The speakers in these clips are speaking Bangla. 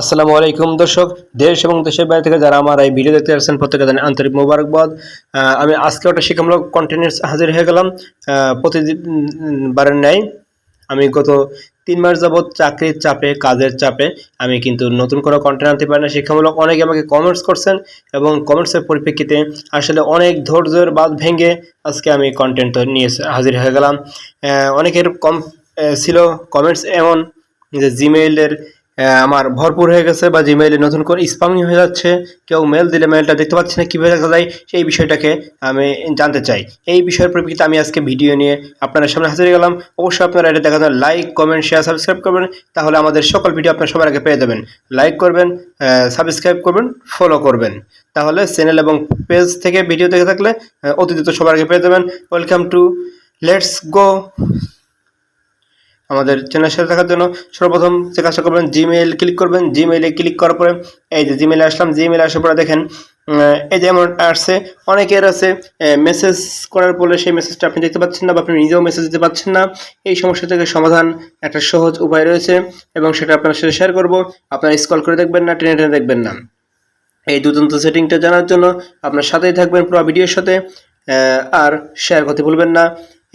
আসসালামু আলাইকুম, দর্শক। দেশ এবং দেশের বাইরে থেকে যারা আমার এই ভিডিও দেখতে আসছেন, প্রত্যেকে জানাই আন্তরিক মোবারকবাদ। আমি আজকে একটা শিক্ষামূলক কন্টেন্ট হাজির হয়ে গেলাম। প্রতিদিন বারের ন্যায়। আমি গত তিন মাস যাবৎ চাকরির চাপে, কাজের চাপে আমি কিন্তু নতুন কোনো কন্টেন্ট আনতে পারি না। শিক্ষামূলক অনেকে আমাকে কমেন্টস করছেন এবং কমেন্টসের পরিপ্রেক্ষিতে আসলে অনেক ধৈর্যের বাদ ভেঙে আজকে আমি কন্টেন্ট নিয়ে হাজির হয়ে গেলাম। অনেকের কম ছিল কমেন্টস এমন যে জিমেইলের আমার ভরপুর হয়ে গেছে বা জিমেইলে নতুন করে স্পামিং হয়ে যাচ্ছে কেউ মেল দিলে মেলটা দেখতে পাচ্ছি না কীভাবে দেখা যায় সেই বিষয়টাকে আমি জানতে চাই। এই বিষয়ের পরিপ্রেক্ষিতে আমি আজকে ভিডিও নিয়ে আপনাদের সামনে হাজির গেলাম অবশ্যই আপনারা এটা দেখা লাইক কমেন্ট শেয়ার সাবস্ক্রাইব করবেন তাহলে আমাদের সকল ভিডিও আপনার সবার আগে পেয়ে যাবেন। লাইক করবেন সাবস্ক্রাইব করবেন ফলো করবেন। তাহলে চ্যানেল এবং পেজ থেকে ভিডিও দেখে থাকলে আহ, অতি দ্রুত সবার আগে পেয়ে যাবেন। ওয়েলকাম টু লেটস গো আমাদের চ্যানেলের সাথে থাকার জন্য সর্বপ্রথম যে কাজটা করবেন জিমেইল ক্লিক করবেন। জিমেইলে ক্লিক করার পরে এই যে জিমেইলে আসলাম জিমেইলে আসার পরে দেখেন এই যে এমন আসছে অনেকের আছে মেসেজ করার পরে সেই মেসেজটা আপনি দেখতে পাচ্ছেন না বা আপনি নিজেও মেসেজ দিতে পারছেন না। এই সমস্যা থেকে সমাধান একটা সহজ উপায় রয়েছে এবং সেটা আপনার সাথে শেয়ার করব। আপনারা স্কল করে দেখবেন না, টেনে টেনে দেখবেন না। এই দুর্দান্ত সেটিংটা জানার জন্য আপনার সাথেই থাকবেন পুরো ভিডিওর সাথে আর শেয়ার করতে ভুলবেন না।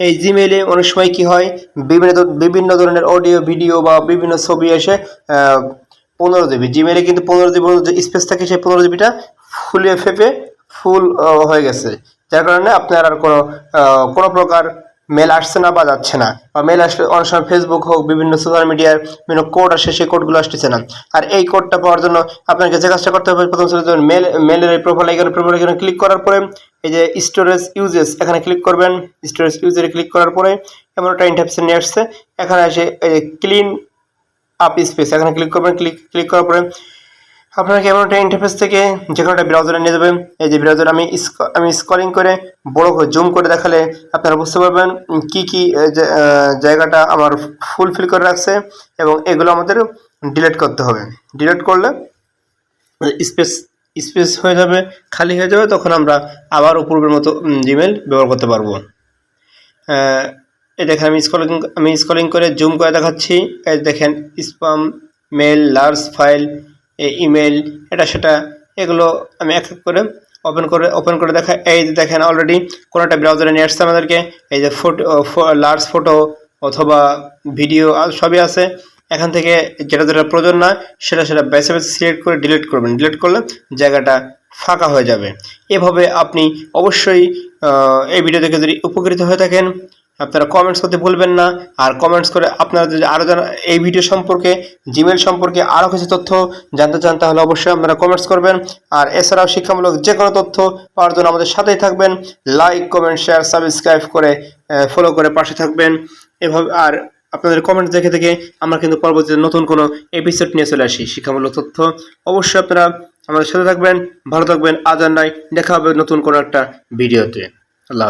এই জিমেইলে অনেক সময় কি হয়, বিভিন্ন বিভিন্ন ধরনের অডিও ভিডিও বা বিভিন্ন ছবি এসে পনেরো জিবি জিমেইলে কিন্তু পনেরো জিবি স্পেস থাকে, সেই পনেরো জিবিটা ফুলিয়ে ফেপে ফুল হয়ে গেছে। যার কারণে আপনার আর কোনো কোনো প্রকার মেল আসছে না বা যাচ্ছে না। বা মেল আসলে অনেক সময় ফেসবুক হোক, বিভিন্ন সোশ্যাল মিডিয়ার বিভিন্ন কোড আসে, সেই কোডগুলো আসতেছে না। আর এই কোডটা পাওয়ার জন্য আপনাকে যে কাজটা করতে হবে, প্রথম মেল মেলের এই প্রোফাইল আইকনে প্রোফাইল আইকনে ক্লিক করার পরে এই যে স্টোরেজ ইউজেস এখানে ক্লিক করবেন। স্টোরেজ ইউজেসে ক্লিক করার পরে এমন একটা ইন্টারফেস নিয়ে আসছে। এখানে এসে ক্লিন আপ স্পেস এখানে ক্লিক করবেন। ক্লিক ক্লিক করার পরে আপনাকে এমন একটা ইন্টারফেস থেকে যে কোনো একটা ব্রাউজারে নিয়ে যাবেন। এই যে ব্রাউজার আমি আমি স্কলিং করে, বড় করে জুম করে দেখালে আপনারা বুঝতে পারবেন কি কি জায়গাটা আমার ফুলফিল করে রাখছে এবং এগুলো আমাদের ডিলিট করতে হবে। ডিলিট করলে স্পেস স্পেস হয়ে যাবে, খালি হয়ে যাবে, তখন আমরা আবার পূর্বের মতো জিমেল ব্যবহার করতে পারব। এই দেখেন আমি স্কলিং আমি স্কলিং করে জুম করে দেখাচ্ছি। এই দেখেন spam mail large file email এটা সেটা, এগুলো আমি এক এক করে ওপেন করে ওপেন করে দেখা, এই দেখেন অলরেডি কোনো একটা ব্রাউজারে নিয়ে আসছে আমাদেরকে, এই যে ফটো লার্জ ফটো অথবা ভিডিও সবই আছে। এখান থেকে যেটা যেটা প্রয়োজন না সেটা সেটা বেছে বেছে সিলেক্ট করে ডিলিট করবেন। ডিলিট করলে জায়গাটা ফাঁকা হয়ে যাবে। এভাবে আপনি অবশ্যই এই ভিডিও থেকে যদি উপকৃত হয়ে থাকেন, আপনারা কমেন্টস করতে ভুলবেন না। আর কমেন্টস করে আপনারা যদি আরও জানা, এই ভিডিও সম্পর্কে জিমেল সম্পর্কে আরও কিছু তথ্য জানতে চান, তাহলে অবশ্যই আপনারা কমেন্টস করবেন। আর এছাড়াও শিক্ষামূলক যে কোনো তথ্য পাওয়ার জন্য আমাদের সাথেই থাকবেন। লাইক কমেন্ট শেয়ার সাবস্ক্রাইব করে ফলো করে পাশে থাকবেন। এভাবে, আর আপনাদের কমেন্ট দেখে থেকে আমরা কিন্তু পরবর্তীতে নতুন কোনো এপিসোড নিয়ে চলে আসি শিক্ষামূলক তথ্য অবশ্যই আপনারা আমাদের সাথে থাকবেন, ভালো থাকবেন, আজ আর নাই, দেখা হবে নতুন কোনো একটা ভিডিওতে আল্লাহ।